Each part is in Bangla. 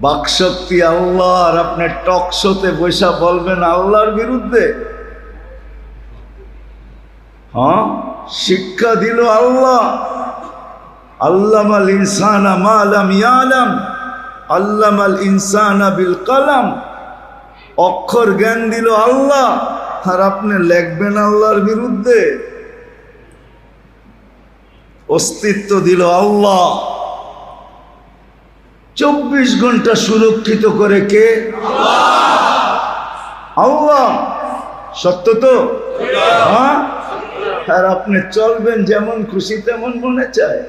বাকশক্তি আল্লাহ আর আপনি টক শোতে বৈশা বলবেন আল্লাহর বিরুদ্ধে। হ্যাঁ? শিক্ষা দিল আল্লাহ। আল্লাম আল ইনসানা মালাম ইয়ালাম, আল্লামাল ইনসানা বিল কালাম। অক্ষর জ্ঞান দিল আল্লাহ, আর আপনি লিখবেন আল্লাহর বিরুদ্ধে। অস্তিত্ব দিল আল্লাহ। চব্বিশ ঘণ্টা সুরক্ষিত করে কে? আল্লাহ। সত্য তো? হ্যাঁ? আর আপনি চলবেন যেমন খুশি তেমন মনে চায়।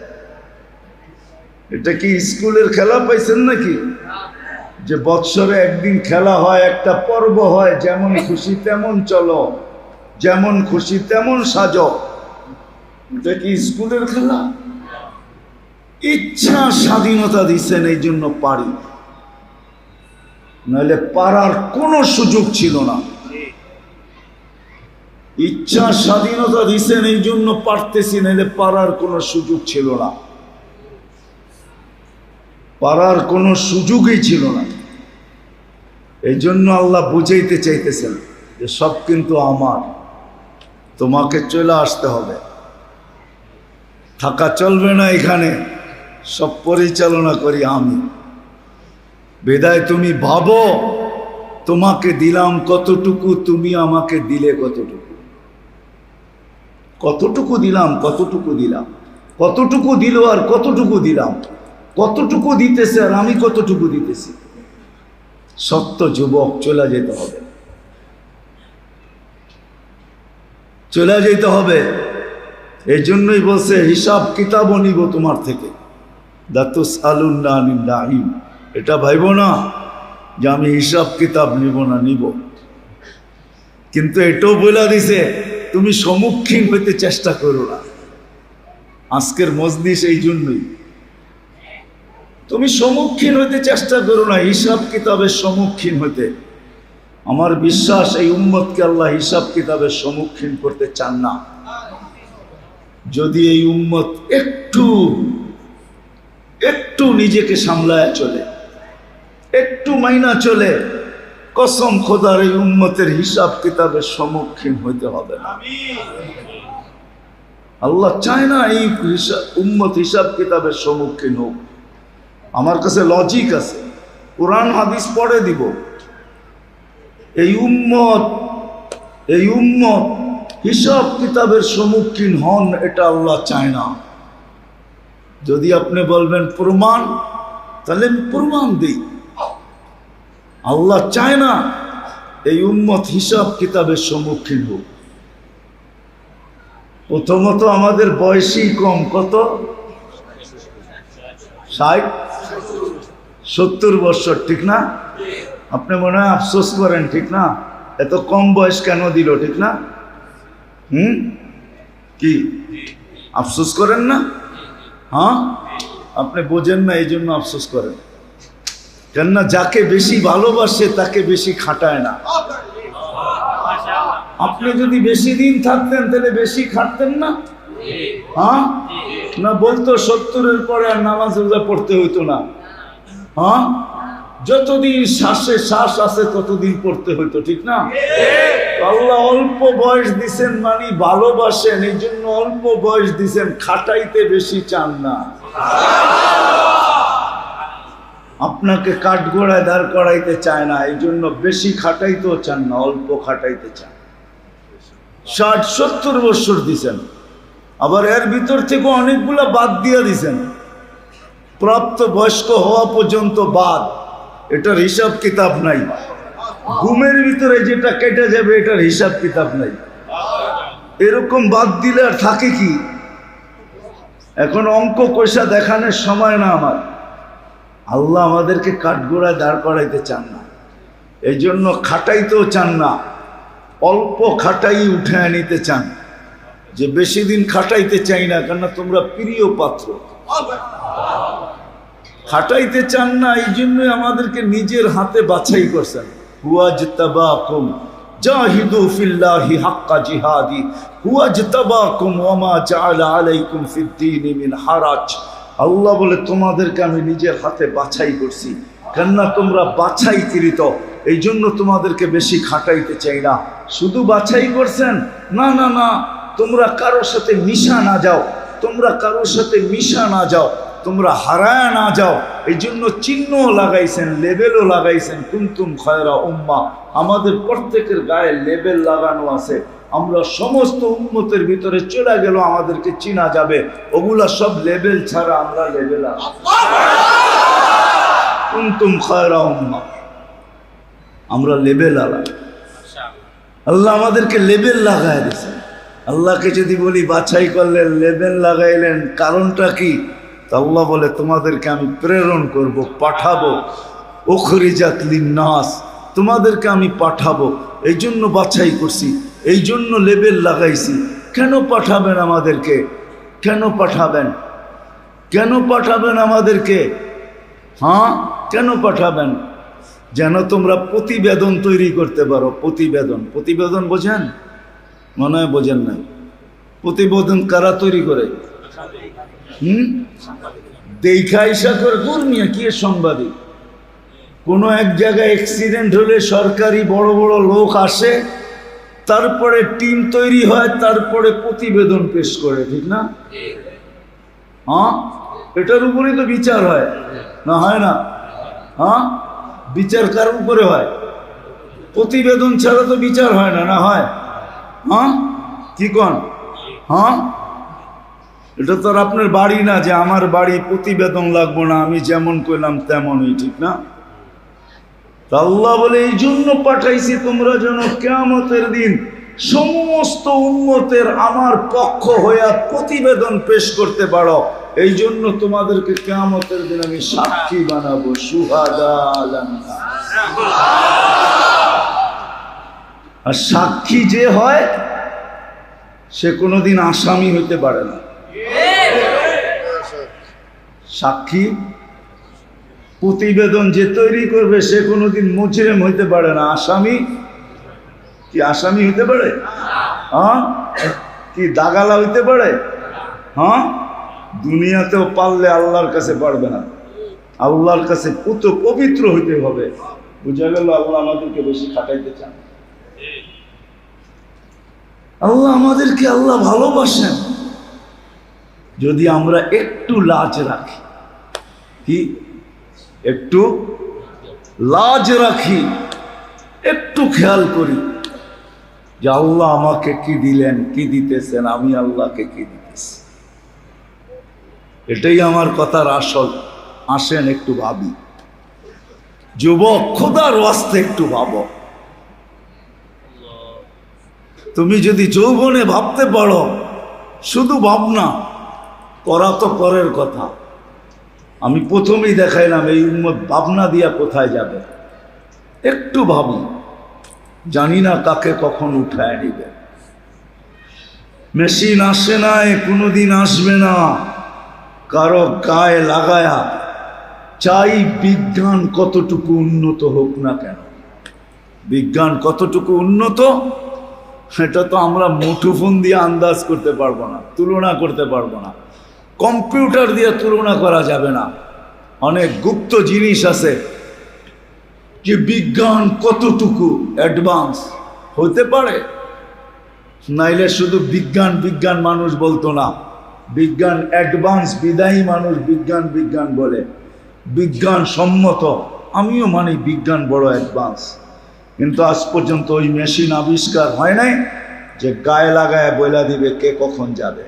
এটা কি স্কুলের খেলা পাইছেন নাকি? যে বৎসরে একদিন খেলা হয়, একটা পর্ব হয়, যেমন খুশি তেমন চলো, যেমন খুশি তেমন সাজো। এটা কি স্কুলের খেলা? ইচ্ছা স্বাধীনতা দিচ্ছেন এই জন্য পারি। নাহলে পারার কোনো সুযোগ ছিল না। ইচ্ছা স্বাধীনতা দিচ্ছেন এই জন্য পারতেছি নাহলে পারার কোনো সুযোগ ছিল না। পারার কোনো সুযোগই ছিল না। এই জন্য আল্লাহ বুঝাইতে চাইতেছেন যে সব কিন্তু আমার। তোমাকে চলে আসতে হবে। থাকা চলবে না এখানে। সব পরিচালনা করি আমি। বেদায় তুমি ভাবো, তোমাকে দিলাম কতটুকু, তুমি আমাকে দিলে কতটুকু। কতটুকু দিলাম কতটুকু দিলাম। কতটুকু দিল আর কতটুকু দিলাম। কতটুকু দিতেছে আর আমি কতটুকু দিতেছি। সত্য যুবক, চলে যেতে হবে। চলে যেতে হবে। এই জন্যই বলছে হিসাব কিতাবও নিব তোমার থেকে। দাতুস আলুন্নাহিম এটা ভাইব না যে আমি হিসাব কিতাব নিব না, নিব। কিন্তু এটাও বলে দিছে, তুমি সম্মুখীন হইতে চেষ্টা করো না। আজকের মজলিস এই জন্যই। তুমি সম্মুখীন হইতে চেষ্টা করো না হিসাব কিতাবের সম্মুখীন হইতে। আমার বিশ্বাস এই উম্মতকে আল্লাহ হিসাব কিতাবের সম্মুখীন করতে চান না। যদি এই উম্মত একটু একটু নিজেকে সামলায় চলে। একটু মাইনা চলে। কসম খোদার এই উন্মতের হিসাব কিতাবের সম্মুখীন হইতে হবে না। আল্লাহ চায় না এই উম্মত হিসাব কিতাবের সম্মুখীন হোক। আমার কাছে লজিক আছে। কোরআন, হাদিস পড়ে দিব। এই উম্মত এই উম্মত হিসাব কিতাবের সম্মুখীন হন, এটা আল্লাহ চায় না। যদি আপনি বলবেন প্রমাণ, তাহলে আমি প্রমাণ দিই। আল্লাহ চায় না এই উম্মত হিসাব কিতাবের সম্মুখীন হোক। প্রথমত আমাদের বয়সই কম, কত? ষাট? সত্তর বছর, ঠিক না? আপনি মনে হয় আফসোস করেন, ঠিক না? এত কম বয়স কেন দিল, ঠিক না? হুম? কি? আফসোস করেন না? হ্যাঁ? আপনি বোঝেন না এই জন্য আফসোস করেন। কেননা যাকে বেশি ভালোবাসে, তাকে বেশি খাটায় না। আপনি যদি বেশি দিন থাকতেন, তাহলে বেশি খাটতেন না? হ্যাঁ? না বলতো সত্তরের পরে আর নামাজ রোজা পড়তে হইতো না। হ্যাঁ? যতদিন শ্বাসে শ্বাস আছে, ততদিন পড়তে হইতো ঠিক না? আল্লাহ অল্প বয়স দিছেন মানে ভালোবাসেন, এই জন্য অল্প বয়স দিছেন, খাটাইতে বেশি চান না। আপনাকে কাঠগোড়ায় দাঁড় করাইতে চায় না, এই জন্য বেশি খাটাইতেও চান না, অল্প খাটাইতে চান। ষাট, সত্তর বৎসর দিছেন। আবার এর ভিতর থেকে অনেকগুলা বাদ দিয়ে দিছেন। প্রাপ্ত বয়স্ক হওয়া পর্যন্ত বাদ। এটার হিসাব কিতাব নাই। ঘুমের ভিতরে যেটা কেটে যাবে, এটার হিসাব কিতাব নাই। এরকম বাদ দিলে আর থাকে কি? এখন অঙ্ক পয়সা দেখানোর সময় না আমার। আল্লাহ আমাদেরকে কাঠগোড়ায় দাঁড় করাইতে চান না। এই জন্য খাটাইতেও চান না। অল্প খাটাই উঠে নিতে চান। যে বেশি দিন খাটাইতে চাই না, কেননা তোমরা প্রিয় পাত্র। খাটাইতে চান না, এই জন্য আমাদেরকে নিজের হাতে বাছাই করছেন। হুয়াজ তাবাকুম জাহিদু ফিল্লাহি হাক্কা জিহাদি হুয়াজ তাবাকুম ওয়ামা জাআলা আলাইকুম ফিদ্দীনি মিন হারাজ। আল্লাহ বলে, তোমাদেরকে আমি নিজের হাতে বাছাই করছি। কেননা তোমরা বাছাইকৃত, এই জন্য তোমাদেরকে বেশি খাটাইতে চাই না। শুধু বাছাই করছেন? না না না, তোমরা কারোর সাথে মিশা না যাও। তোমরা কারোর সাথে মিশা না যাও। তোমরা হারায় না যাও। এই জন্য চিহ্নও লাগাইছেন, লেবেলও লাগাইছেন, কুন্তুম খয়রা উম্মা। আমাদের প্রত্যেকের গায়ে লেবেল লাগানো আছে। আমরা সমস্ত উন্মতের ভিতরে চলে গেল আমাদেরকে চিনা যাবে। ওগুলা সব লেবেল ছাড়া আমরা লেবেল কুন্তুম খয়রা উম্মা। আমরা লেবেল আলা আল্লাহ আমাদেরকে লেবেল লাগাই দিয়েছেন। আল্লাহকে যদি বলি বাছাই করলেন, লেবেল লাগাইলেন, কারণটা কি? তা আল্লাহ বলে, তোমাদেরকে আমি প্রেরণ করব, পাঠাবো। ওখরি ওখরিজাত নাস তোমাদেরকে আমি পাঠাবো। এই জন্য বাছাই করছি এই জন্য লেবেল লাগাইছি। কেন পাঠাবেন আমাদেরকে? কেন পাঠাবেন? কেন পাঠাবেন আমাদেরকে? হ্যাঁ? কেন পাঠাবেন? যেন তোমরা প্রতিবেদন তৈরি করতে পারো। প্রতিবেদন। প্রতিবেদন বোঝেন? মনে হয় বোঝেন না প্রতিবেদন কারা তৈরি করে? হুম? দেখা ইসা করে দূর কি সাংবাদিক কোনো এক জায়গায় অ্যাক্সিডেন্ট হলে সরকারি বড় বড় লোক আসে, তারপরে টিম তৈরি হয়, তারপরে প্রতিবেদন পেশ করে, ঠিক না? হ্যাঁ? এটার উপরেই তো বিচার হয়, না হয় না? হ্যাঁ? বিচার কার উপরে হয়? প্রতিবেদন ছাড়া তো বিচার হয় না না হয়? হ্যাঁ? কি কন? হ্যাঁ? এটা তো আর আপনার বাড়ি না যে আমার বাড়ি প্রতিবেদন লাগবো না, আমি যেমন করলাম তেমনই, ঠিক না? আল্লাহ বলে, এই জন্য পাঠাইছি তোমরা যেন কেয়ামতের দিন সমস্ত উন্মতের আমার পক্ষ হইয়া প্রতিবেদন পেশ করতে পারো। এই জন্য তোমাদেরকে কেয়ামতের দিন আমি সাক্ষী বানাবো আর সাক্ষী যে হয়, সে কোনোদিন আসামি হইতে পারে না। সাক্ষী? প্রতিবেদন যে তৈরি করবে সে কোনোদিন মুজরেম হইতে পারে না। আসামি? কি আসামি হইতে পারে? হ্যাঁ? কি দাগালা হইতে পারে? হ্যাঁ? দুনিয়াতেও পারলে আল্লাহর কাছে পারবে না। আল্লাহর কাছে কত পবিত্র হইতে হবে। বুঝা গেল আল্লাহ আমাদেরকে বেশি খাটাইতে চান। আল্লাহ আমাদেরকে আল্লাহ ভালোবাসেন। যদি আমরা একটু লাজ রাখি, কি? একটু লাজ রাখি, একটু খেয়াল করি যে আল্লাহ আমাকে কি দিলেন, কি দিতেছেন, আমি আল্লাহকে কি দিতেছি। এটাই আমার কথার আসল। আসেন একটু ভাবি। যুবক, খোদার ওয়াস্তে একটু ভাবো। তুমি যদি যৌবনে ভাবতে পারো, শুধু ভাবনা। করা তো পরের কথা। আমি প্রথমেই দেখাইলাম, এই উম্মত ভাবনা দিয়া কোথায় যাবে? একটু ভাবি জানি না কাকে কখন উঠায় নিবে। মেশিন আসে নাই, কোনোদিন আসবে না। কারও গায়ে লাগায়া চাই বিজ্ঞান কতটুকু উন্নত হোক না কেন। বিজ্ঞান কতটুকু উন্নত, সেটা তো আমরা মুঠোফোন দিয়ে আন্দাজ করতে পারব না, তুলনা করতে পারব না। কম্পিউটার দিয়ে তুলনা করা যাবে না। অনেক গুপ্ত জিনিস আছে যে বিজ্ঞান কতটুকু অ্যাডভান্স হতে পারে। নাইলে শুধু বিজ্ঞান বিজ্ঞান মানুষ বলতো না। বিজ্ঞান অ্যাডভান্স বিদায়ী মানুষ বিজ্ঞান বিজ্ঞান বলে। বিজ্ঞান সম্মত। আমিও মানি বিজ্ঞান বড় অ্যাডভান্স কিন্তু আজ পর্যন্ত ওই মেশিন আবিষ্কার হয় নাই যে গায়ে লাগায় বইলা দিবে কে কখন যাবে।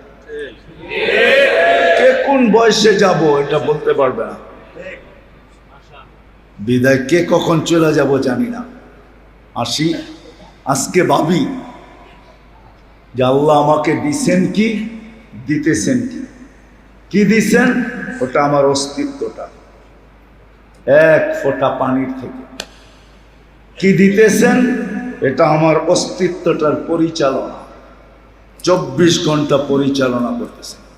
কে কোন বয়সে যাব এটা বলতে পারবে না। বিদায় কে কখন চলে যাব জানি না। আসি, আজকে ভাবি যে আল্লাহ আমাকে দিছেন কি, দিতেছেন কি। কি দিছেন? ওটা আমার অস্তিত্বটা। এক ফোঁটা পানির থেকে। কি দিতেছেন? এটা আমার অস্তিত্বটার পরিচালনা। চব্বিশ ঘণ্টা পরিচালনা করতেছেন।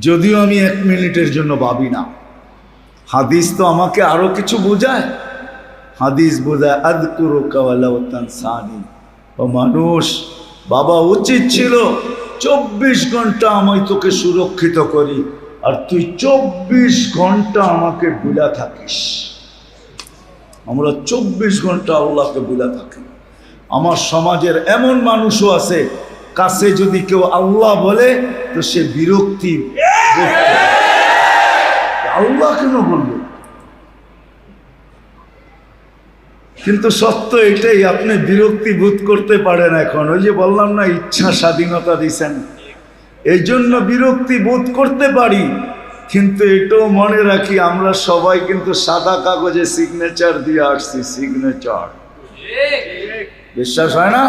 যদিও আমি এক মিনিটের জন্য ভাবি না। হাদিস তো আমাকে আরও কিছু বোঝায়। হাদিস বোঝায় আদকুরু কাওয়ালাওতান সানি ও মানুষ, বাবা উচিত ছিল, চব্বিশ ঘণ্টা আমি তোকে সুরক্ষিত করি, আর তুই চব্বিশ ঘণ্টা আমাকে বুলা থাকিস। আমরা চব্বিশ ঘণ্টা আল্লাহকে বুলা থাকি। আমার সমাজের এমন মানুষও আছে কাছে যদি কেউ আল্লাহ বলে, তো সে বিরক্তি আল্লাহ কেন বলবে? কিন্তু সত্য এটাই, আপনি বিরক্তি বোধ করতে পারেন এখন। ওই যে বললাম না, ইচ্ছা স্বাধীনতা দিছেন এই জন্য বিরক্তি বোধ করতে পারি, কিন্তু এটাও মনে রাখি, আমরা সবাই কিন্তু সাদা কাগজে সিগনেচার দিয়ে আসছি সিগনেচার বিশ্বাস হয় না?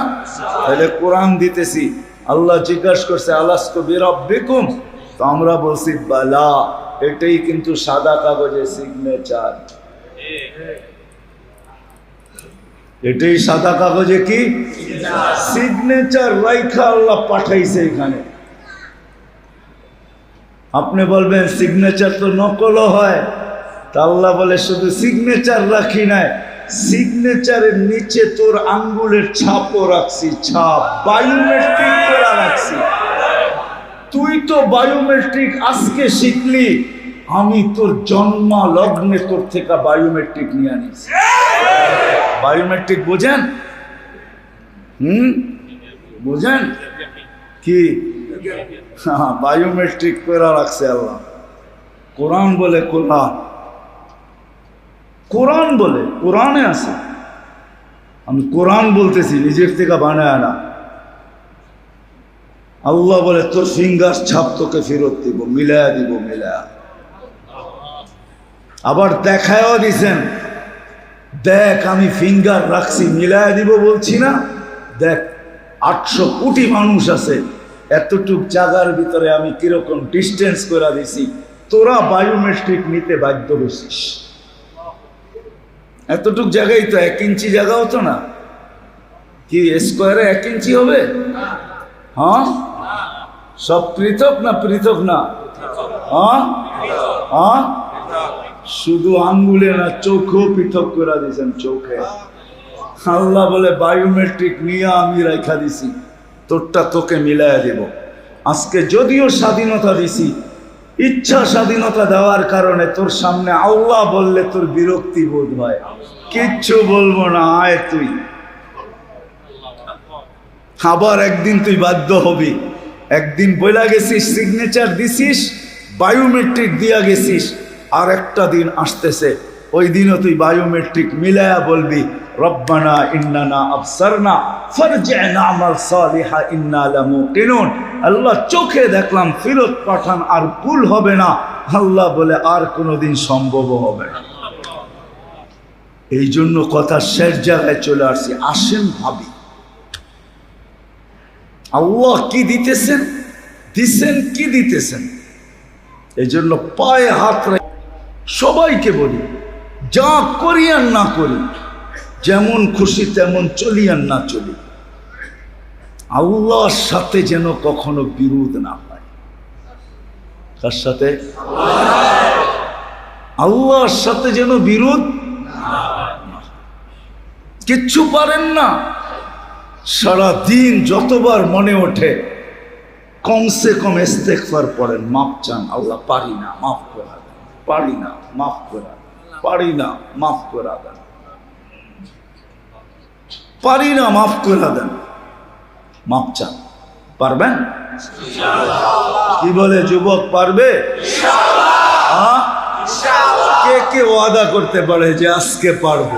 তাহলে কোরআন দিতেছি। আল্লাহ জিজ্ঞাসা করছে আলাস্ক বিরব্বিকুম? তো আমরা বলছি, বালা, এটাই কিন্তু সাদা কাগজে সিগনেচার এটাই সাদা কাগজে কি? সিগনেচার রাইখা আল্লাহ পাঠাইছে এখানে। আপনি বলবেন সিগনেচার তো নকলও হয়। তা আল্লাহ বলে, শুধু সিগনেচার রাখি নাই। সিগনেচারের নিচে তোর আঙ্গুলের ছাপও রাখছি, ছাপ। বায়োমেট্রিক করা রাখছি। তুই তো বায়োমেট্রিক আজকে শিখলি। আমি তোর জন্মা লগ্নে তোর থেকে বায়োমেট্রিক নিয়ে আনিস বায়োমেট্রিক বোঝেন? হুম? বোঝেন? কি? হ্যাঁ বায়োমেট্রিক করে রাখছে আল্লাহ। কোরআন বলে কোরআন। কোরআন বলে, কোরআনে আছে। আমি কোরআন বলতেছি, নিজের থেকে বানায় না। আল্লাহ বলে তোর ফিঙ্গার ছাপ তোকে ফেরত দিব, মিলায়া দিব, মিলায়া। আবার দেখায়ও দিছেন, দেখ, আমি ফিঙ্গার রাখছি, মিলায়া দিব বলছি না। দেখ, আটশো কোটি মানুষ আছে, এতটুক জায়গার ভিতরে আমি কীরকম ডিস্টেন্স করে দিছি, তোরা বায়োমেট্রিক নিতে বাধ্য হয়েছিস এতটুক জায়গায় তো এক ইঞ্চি জায়গা হতো না। কি স্কোয়ারে এক ইঞ্চি হবে? হ্যাঁ? সব পৃথক না পৃথক না? হ্যাঁ? হ্যাঁ? শুধু আঙ্গুলে না, চোখেও পৃথক করে দিয়েছেন চোখে। আল্লাহ বলে বায়োমেট্রিক নিয়ে আমি রেখা দিছি। তোরটা তোকে মিলাইয়া দেব। আজকে যদিও স্বাধীনতা দিছি ইচ্ছা স্বাধীনতা দেওয়ার কারণে তোর সামনে আল্লাহ বললে তোর বিরক্তি বোধ হয়। কিচ্ছু বলব না, আয় তুই। আবার একদিন তুই বাধ্য হবি। একদিন বইলা গেছিস সিগনেচার দিছিস বায়োমেট্রিক দিয়া গেছিস, আর একটা দিন আসতেছে। ওই দিনও তুই বায়োমেট্রিক মিলায়া বলবি, রব্বানা ইন্নানা আফসারনা ফারজি'না আমাল সালিহা, ইন্না লামুকিনুন। আল্লাহ চোখে দেখলাম ফিরত পাঠান আর ভুল হবে না। আল্লাহ বলে, আর কোনোদিন সম্ভব হবে না। এই জন্য কথা শেষ জায়গায় চলে আসছি। আসেন ভাবি। আল্লাহ কি দিতেছেন? দিছেন কি দিতেছেন? এই জন্য পায়ে হাত সবাইকে বলি যা করি আর না করি, যেমন খুশি তেমন চলি আর না চলি। আল্লাহর সাথে যেন কখনো বিরোধ না হয়। তার সাথে? আল্লাহর সাথে যেন বিরোধ কিচ্ছু পারেন না। সারা দিন যতবার মনে ওঠে, কমসে কম ইস্তেকফার পড়েন মাপ চান, আল্লাহ পারি না, মাফ করে পারি না, মাফ করে পারি না মাফ করে দেন। পারি না মাফ করে দেন। মাপ চান। পারবেন? কি বলে যুবক পারবে? হ্যাঁ? কে কে ওয়াদা করতে পারে যে আজকে পারব?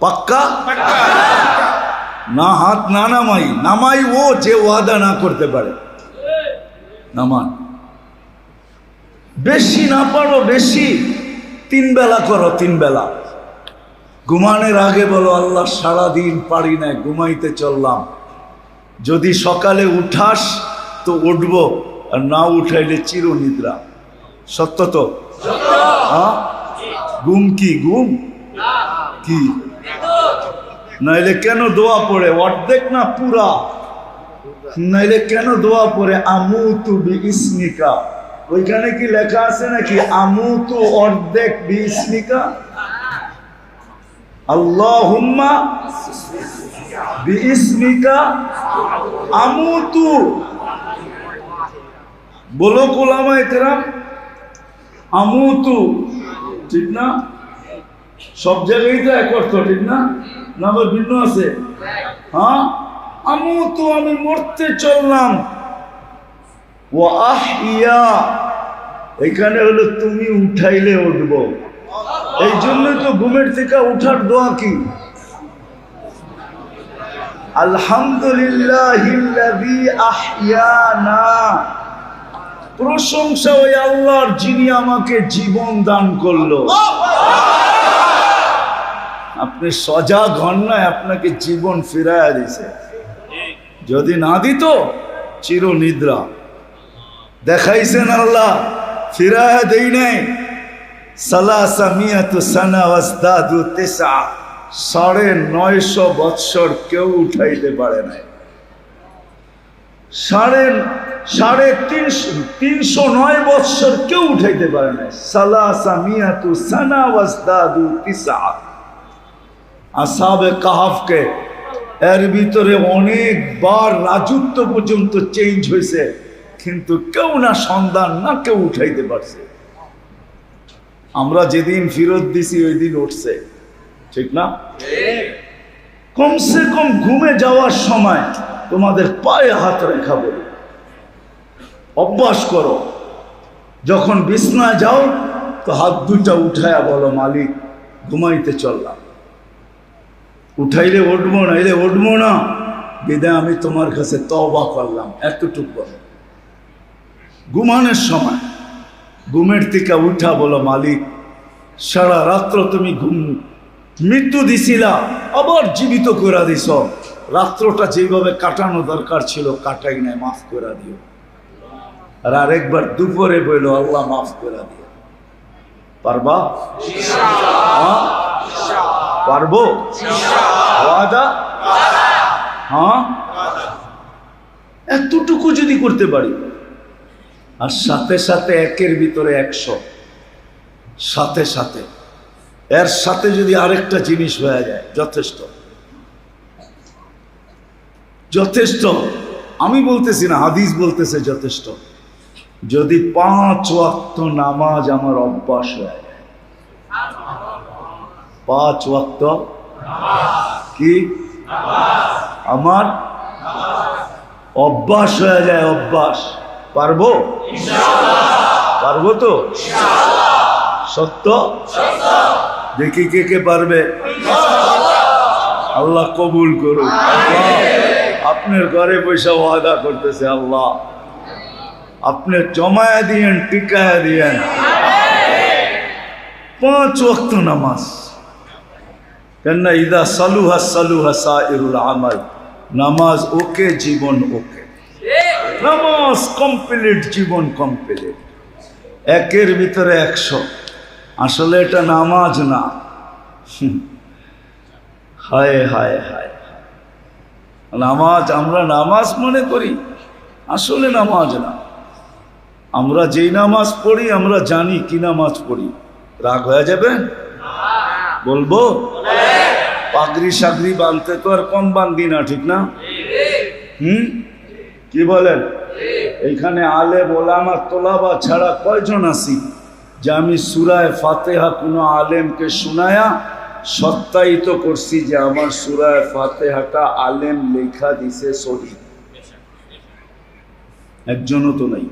পাক্কা। না হাত না নামাই নামাই ও যে ওয়াদা না করতে পারে। নামান। বেশি না পারো, বেশি। তিন বেলা করো, তিন বেলা। ঘুমানোর আগে বলো, আল্লাহ সারাদিন পারি না, ঘুমাইতে চললাম। যদি সকালে উঠাস তো উঠবো, আর না উঠাইলে চির নিদ্রা সত্য তো? হ্যাঁ? ঘুম কি গুম কি? নাইলে কেন দোয়া পড়ে? অর্ধেক না পুরা? নাইলে কেন দোয়া পড়ে? আমু ইসমিকা। ওইখানে কি লেখা আছে নাকি? আমু তু অর্ধেক বি ইসমিকা আল্লাহুম্মা বি ইসমিকা আমু তু বলো কোলামা একরাম আমুতু। ঠিক না? সব জায়গায় তো এক অর্থ, ঠিক না? না ভিন্ন আছে। হ্যাঁ? আমুতু, আমি মরতে চললাম। ও আহিয়া এখানে হলো তুমি উঠাইলে উঠবো। এই জন্য তো ঘুমের থেকে উঠার দোয়া কি? আলহামদুলিল্লাহিল্লাযী আহইয়ানা। প্রশংসা ওই আল্লাহর যিনি আমাকে জীবন দান করল। আপনি সজাগ হন না, আপনাকে জীবন ফিরাইয়া দিছে। যদি না দিত চির নিদ্রা দেখাইছেন আল্লাহ ফিরাইয়া দেই নাই। সালাসা মিয়াতু সানা ওয়াজদাদু তিসা সাড়ে নয়শো বৎসর কেউ উঠাইতে পারে নাই। সাড়ে সাড়ে তিনশো তিনশো নয় বৎসর কেউ উঠাইতে পারে নাই। সালাসা মিয়াতু সানা ওয়াজদাদু তিসা আসাবে কাহাফকে, এর ভিতরে অনেকবার রাজত্ব পর্যন্ত চেঞ্জ হয়েছে কিন্তু কেউ না সন্ধান না কেউ উঠাইতে পারছে। আমরা যেদিন ফেরত দিছি, ওই দিন উঠছে। ঠিক না? কমসে কম ঘুমে যাওয়ার সময় তোমাদের পায়ে হাত রেখা বলি। অভ্যাস করো। যখন বিছনায় যাও, তো হাত দুটা উঠায়া বলো, মালিক, ঘুমাইতে চললাম। উঠাইলে উঠবো না এলে উঠবো না। বিদায় আমি তোমার কাছে তবা করলাম। এতটুকু বলো। ঘুমানোর সময়। ঘুমের থেকে উঠা বলো মালিক সারা রাত্র তুমি ঘুম মৃত্যু দিছিলা আবার জীবিত করে দিছ। রাত্রটা যেভাবে কাটানো দরকার ছিল কাটাই নাই মাফ করে দিও। আর আরেকবার দুপুরে বলল আল্লাহ মাফ করে দিও। পারবা? হ্যাঁ? পারব? ওয়াদা। হ্যাঁ? এতটুকু যদি করতে পারি। আর সাথে সাথে একের ভিতরে একশো। সাথে সাথে। এর সাথে যদি আরেকটা জিনিস হয়ে যায়, যথেষ্ট। যথেষ্ট। আমি বলতেছি না, হাদিস বলতেছে যথেষ্ট। যদি পাঁচ ওয়াক্ত নামাজ আমার অভ্যাস হয়ে যায়। পাঁচ ওয়াক্ত? কি? আমার? অভ্যাস হয়ে যায়, অভ্যাস। পারব? পারব তো? সত্য? দেখি কে কে পারবে। আল্লাহ কবুল করুন আপনার ঘরে পয়সা ওয়াদা করতেছে আল্লাহ। আপনি জমায়া দিয়েন টিকায়া দিয়েন। পাঁচ ওয়াক্ত নামাজ। কেননা ইদা সালুহা সালুহা সাইরুল আমাল। নামাজ ওকে জীবন ওকে। নামাজ কমপ্লিট জীবন কমপ্লিট একের ভিতরে একশো। আসলে এটা নামাজ না। হায় হায় হায়। নামাজ, আমরা নামাজ মনে করি। আসলে নামাজ না। আমরা যেই নামাজ পড়ি, আমরা জানি কি নামাজ পড়ি। রাগ হয়ে যাবে? বলব? পাগড়ি সাগরি বাঁধতে তো আর কম বান্ধি না, ঠিক না? হুম? কি বলেন? এইখানে আলে ওলামা তোলাবা ছাড়া কয়জন আছি? যে আমি সুরায় ফাতেহা কোনো আলেমকে শোনায়া সত্যায়িত করছি যে আমার সুরায় ফাতেহাটা আলেম লেখা দিছে সহি। একজনও তো নাই।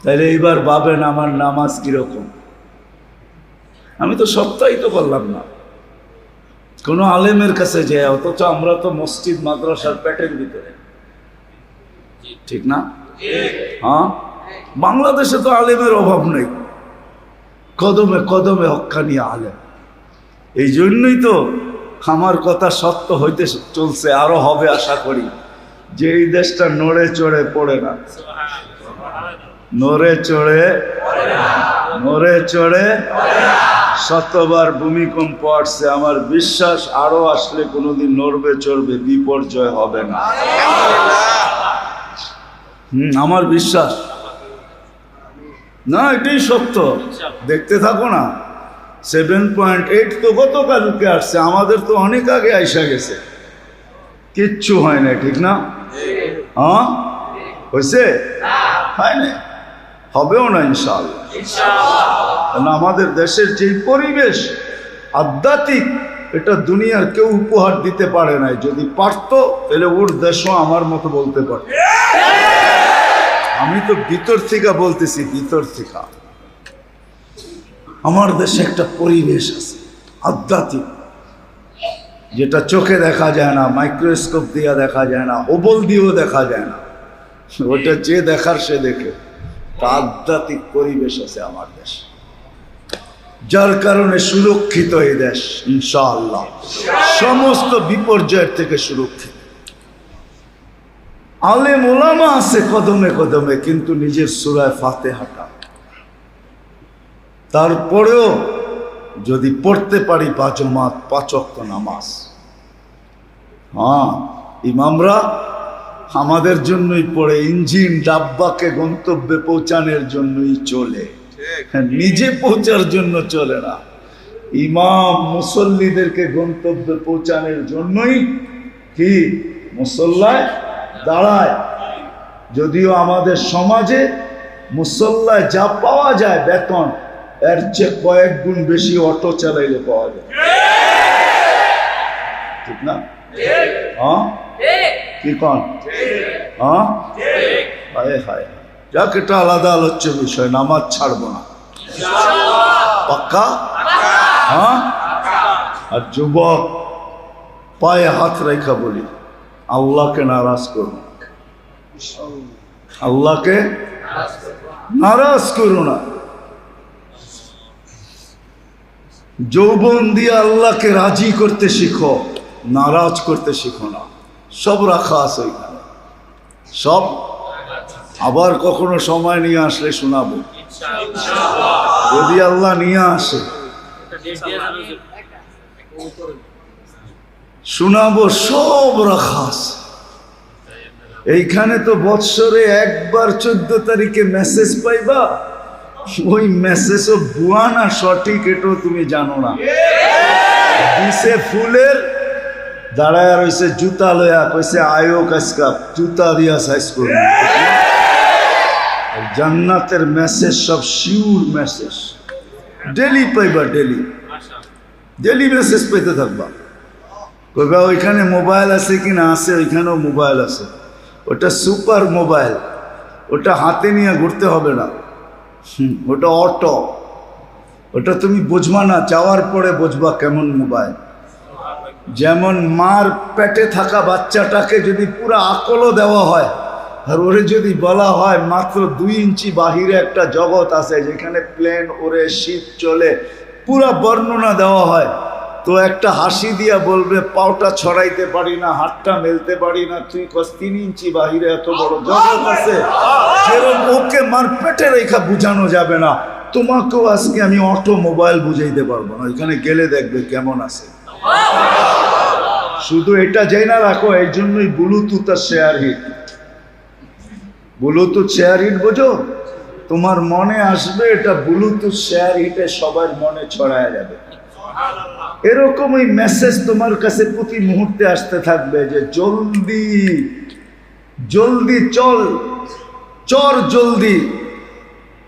তাহলে এইবার ভাবেন আমার নামাজ কীরকম? আমি তো সত্যায়িত করলাম না। কোনো আলেমের কাছে যায় অথচ আমরা তো মসজিদ মাদ্রাসার পেটের ভিতরে। ঠিক না? হ্যাঁ? বাংলাদেশে তো আলেমের অভাব নেই। কদমে কদমে হক্কানি আলেম। এই জন্যই তো আমার কথা সত্য হইতে চলছে আরও হবে আশা করি। যে এই দেশটা নড়ে চড়ে পড়ে না। নড়ে চড়ে নড়ে চড়ে শতবার ভূমিকম্প আসছে, আমার বিশ্বাস আরও আসলে কোনোদিন নড়বে, চড়বে, বিপর্যয় হবে না। হুম, আমার বিশ্বাস। না, এটাই সত্য। দেখতে থাকো না সেভেন পয়েন্ট এইট তো গতকালকে আসছে, আমাদের তো অনেক আগে আইসা গেছে। কিচ্ছু হয় না ঠিক না? হ্যাঁ? হয়েছে হয় না হবেও না ইনশাল কারণ আমাদের দেশের যে পরিবেশ আধ্যাত্মিক এটা দুনিয়ার কেউ উপহার দিতে পারে নাই। যদি পারতো তাহলে ওর দেশও আমার মতো বলতে পারত। আমি তো ভিতর থেকে বলতেছি ভিতর থেকে। আমার দেশে একটা পরিবেশ আছে আধ্যাত্মিক। যেটা চোখে দেখা যায় না মাইক্রোস্কোপ দিয়ে দেখা যায় না ওবল দিয়েও দেখা যায় না। ওটা যে দেখার সে দেখে। আধ্যাত্মিক পরিবেশ আছে আমার দেশে। যার কারণে সুরক্ষিত এই দেশ, ইনশাআল্লাহ। সমস্ত বিপর্যয়ের থেকে সুরক্ষিত। আলেম ওলামা আছে কদমে কদমে, কিন্তু নিজের সুরায় ফাতে হাঁটা তারপরেও যদি পড়তে পারি পাঁচমাত পাচক্ত নামাজ। হ্যাঁ ইমামরা আমাদের জন্যই পড়ে ইঞ্জিন ডাব্বাকে গন্তব্যে পৌঁছানোর জন্যই চলে। হ্যাঁ, নিজে পৌঁছার জন্য চলে না। ইমাম মুসল্লিদেরকে গন্তব্যে পৌঁছানোর জন্যই কি? মুসল্লায় দাঁড়ায়। যদিও আমাদের সমাজে মুসল্লায় যা পাওয়া যায় বেতন এর চেয়ে কয়েক গুণ বেশি অটো চালাইলে পাওয়া যায়। ঠিক। না? হ্যাঁ? কি কন? হ্যাঁ? যাক, এটা আলাদা আলোচ্য বিষয়, নামাজ ছাড়বো না। পাক্কা? হ্যাঁ? আর যুবক, পায়ে হাত রেখা বলি, আল্লাহকে নারাজ করো আল্লাহকে নারাজ করো না। যৌবন দিয়ে আল্লাহকে রাজি করতে শিখো, নারাজ করতে শিখো না। সব রাখা আছে ওইখানে। সব আবার কখনো সময় নিয়ে আসলে শোনাবো। যদি আল্লাহ নিয়ে আসে। শোনাবো, সব রাখা আছে। এইখানে তো বৎসরে একবার চোদ্দ তারিখে মেসেজ পাইবা। ওই মেসেজও ভুয়া না, সঠিক এটাও তুমি জানো না। দিছে ফুলের দাঁড়ায় রয়েছে জুতা লয়া কইছে আয়ো কাজকা জুতা দিয়া সাইজ করুন। জান্নাতের মেসেজ সব শিউর মেসেজ ডেলি পাইবা ডেলি ডেলি মেসেজ পেতে থাকবা। কইবা ওইখানে মোবাইল আছে কি না আছে ওইখানেও মোবাইল আছে। ওটা সুপার মোবাইল ওটা হাতে নিয়ে ঘুরতে হবে না। হুম, ওটা অটো ওটা তুমি বুঝবা না যাওয়ার পরে বুঝবা কেমন মোবাইল যেমন মার পেটে থাকা বাচ্চাটাকে যদি পুরো আকলও দেওয়া হয়, আর ওরে যদি বলা হয় মাত্র দুই ইঞ্চি বাহিরে একটা জগৎ আছে যেখানে প্লেন ওরে শীত চলে, পুরা বর্ণনা দেওয়া হয়, তো একটা হাসি দিয়া বলবে, পাওটা ছড়াইতে পারি না, হাতটা মেলতে পারি না, তুই কস তিন ইঞ্চি বাহিরে এত বড় জগৎ আছে, যেরকম ওকে মার পেটে রেখা বুঝানো যাবে না, তোমাকেও আজকে আমি অটো মোবাইল বুঝাইতে পারব না। ওইখানে গেলে দেখবে কেমন আছে। শুধু এটা যাই না রাখো, এই জন্যই ব্লুটুথ আর share hit Bluetooth share hit বোঝো? তোমার মনে আসবে, এটা ব্লুটুথ শেয়ার হিটে সবার মনে ছড়ায় যাবে। এরকমই মেসেজ তোমার কাছে প্রতি মুহূর্তে আসতে থাকবে যে, জলদি জলদি চল, চর জলদি।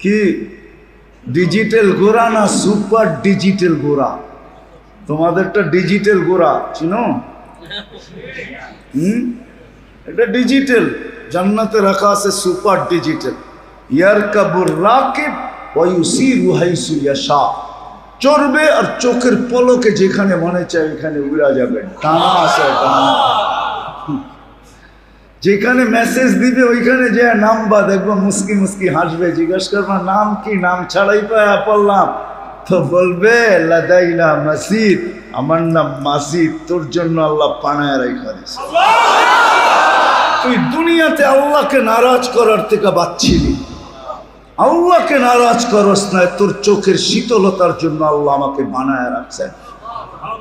কি? ডিজিটাল গোড়া না সুপার ডিজিটাল গোড়া তোমাদেরটা ডিজিটাল গোড়া চিনো? হুম? এটা ডিজিটাল জান্নাতে রাখা আছে সুপার ডিজিটাল ইয়ার কাবুর রাকিব ওয়ুসি রুহাইসু ইয়াশা। চড়বে আর চোখের পলকে যেখানে মনে চায় ওইখানে উড়া যাবে। টানা আছে টানা যেখানে মেসেজ দিবে ওইখানে যে নামবা দেখব মুস্কি মুস্কি হাসবে। জিজ্ঞাসা করবা, নাম কি? নাম ছাড়াই পায়া পড়লাম। তো বলবে, লাদাইলা মাসিদ। আমার নাম মাসিদ তোর জন্য আল্লাহ পানায় রেখা তুই দুনিয়াতে আল্লাহকে নারাজ করার থেকে বাচ্ছিলি। আল্লাহকে নারাজ করস না তোর চোখের শীতলতার জন্য আল্লাহ আমাকে বানায় রাখছেন।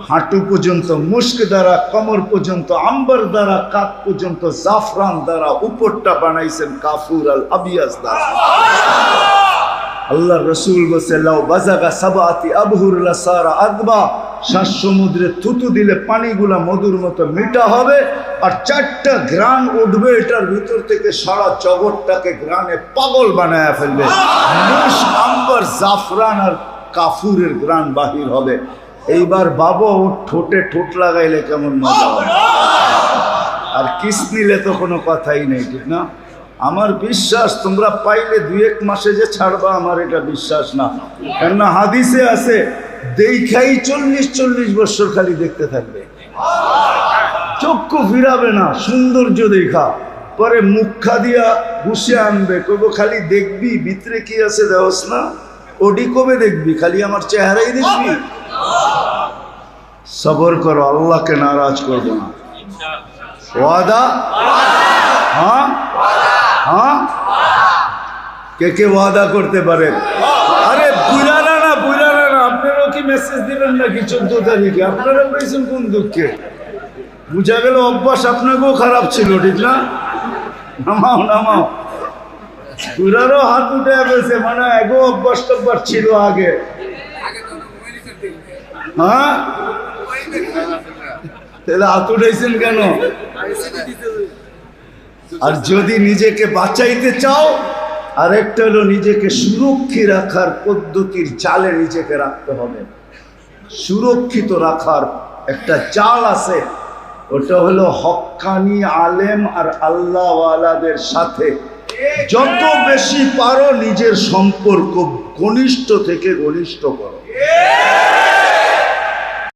হাঁটু পর্যন্ত মুস্ক দ্বারা, কমর পর্যন্ত, আম্বার দ্বারা, কাক পর্যন্ত, জাফরান দ্বারা উপরটা বানাইছেন কাফুর আল আবিয়াস দ্বারা। আল্লাহ রসুল বসে লাউ বাজাগা সাবাতি আবহুর সারা আদবা। শ্বাস সমুদ্রে থুতু দিলে পানিগুলা মধুর মতো মিঠা হবে আর চারটা গ্রান উঠবে এটার ভিতর থেকে সারা জগৎটাকে গ্রানে পাগল বানায় ফেলবে। জাফরান আর কাফুরের গ্রান বাহির হবে। এইবার বাবা ও ঠোঁটে ঠোঁট লাগাইলে কেমন মজা হবে? আর কিস নিলে তো কোনো কথাই নেই, ঠিক না? আমার বিশ্বাস, তোমরা পাইলে দুই এক মাসে যে ছাড়বা, আমার এটা বিশ্বাস না। কেননা হাদিসে আছে দেখাই চল্লিশ চল্লিশ বছর খালি দেখতে থাকবে। চক্ষু ফিরাবে না, সৌন্দর্য দেখা। পরে মুখা দিয়া ঘুষে আনবে কব খালি দেখবি, ভিতরে কি আছে দেওস না? ওডি কবে দেখবি? খালি আমার চেহারাই দেখবি? সবর করো, আল্লাহকে নারাজ করব না। ওয়াদা? হ্যাঁ? হ্যাঁ? কে কে ওয়াদা করতে পারেন আরে বুড়ানা না বুড়ানা না, আপনারাও কি মেসেজ দিলেন নাকি চোদ্দ তারিখে? আপনারা পেয়েছেন কোন দুঃখে? বুঝা গেল অভ্যাস আপনাকেও খারাপ ছিল, ঠিক না? নামাও নামাও। বুড়ারও হাত উঠে গেছে মানে এগো অভ্যাস টভ্যাস ছিল আগে। হ্যাঁ? তাহলে হাত উঠাইছেন কেন? আর যদি নিজেকে বাঁচাইতে চাও আরেকটা হলো নিজেকে সুরক্ষিত রাখার পদ্ধতির জালে নিজেকে রাখতে হবে। সুরক্ষিত রাখার একটা চাল আছে ওটা হলো হক্কানি আলেম আর আল্লাহওয়ালাদের সাথে। যত বেশি পারো নিজের সম্পর্ক ঘনিষ্ঠ থেকে ঘনিষ্ঠ করো।